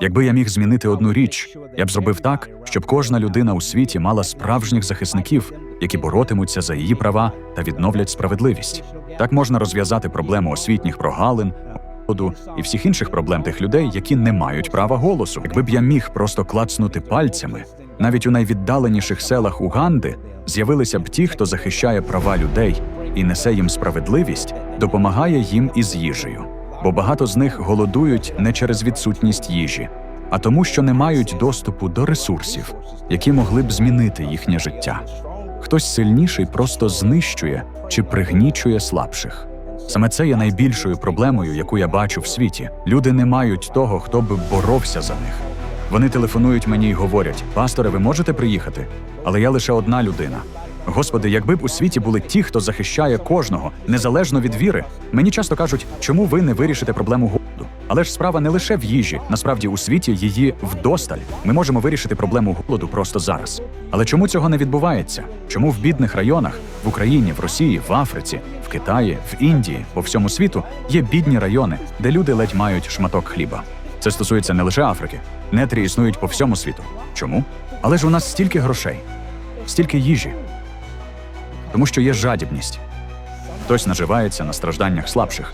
Якби я міг змінити одну річ, я б зробив так, щоб кожна людина у світі мала справжніх захисників, які боротимуться за її права та відновлять справедливість. Так можна розв'язати проблему освітніх прогалин, голоду і всіх інших проблем тих людей, які не мають права голосу. Якби б я міг просто клацнути пальцями, навіть у найвіддаленіших селах Уганди з'явилися б ті, хто захищає права людей і несе їм справедливість, допомагає їм із їжею. Бо багато з них голодують не через відсутність їжі, а тому, що не мають доступу до ресурсів, які могли б змінити їхнє життя. Хтось сильніший просто знищує чи пригнічує слабших. Саме це є найбільшою проблемою, яку я бачу в світі. Люди не мають того, хто би боровся за них. Вони телефонують мені і говорять: пасторе, ви можете приїхати? Але я лише одна людина. Господи, якби б у світі були ті, хто захищає кожного, незалежно від віри. Мені часто кажуть, чому ви не вирішите проблему голоду? Але ж справа не лише в їжі, насправді у світі її вдосталь. Ми можемо вирішити проблему голоду просто зараз. Але чому цього не відбувається? Чому в бідних районах в Україні, в Росії, в Африці, в Китаї, в Індії, по всьому світу є бідні райони, де люди ледь мають шматок хліба? Це стосується не лише Африки. Нетрі існують по всьому світу. Чому? Але ж у нас стільки грошей, стільки їжі. Тому що є жадібність. Хтось наживається на стражданнях слабших.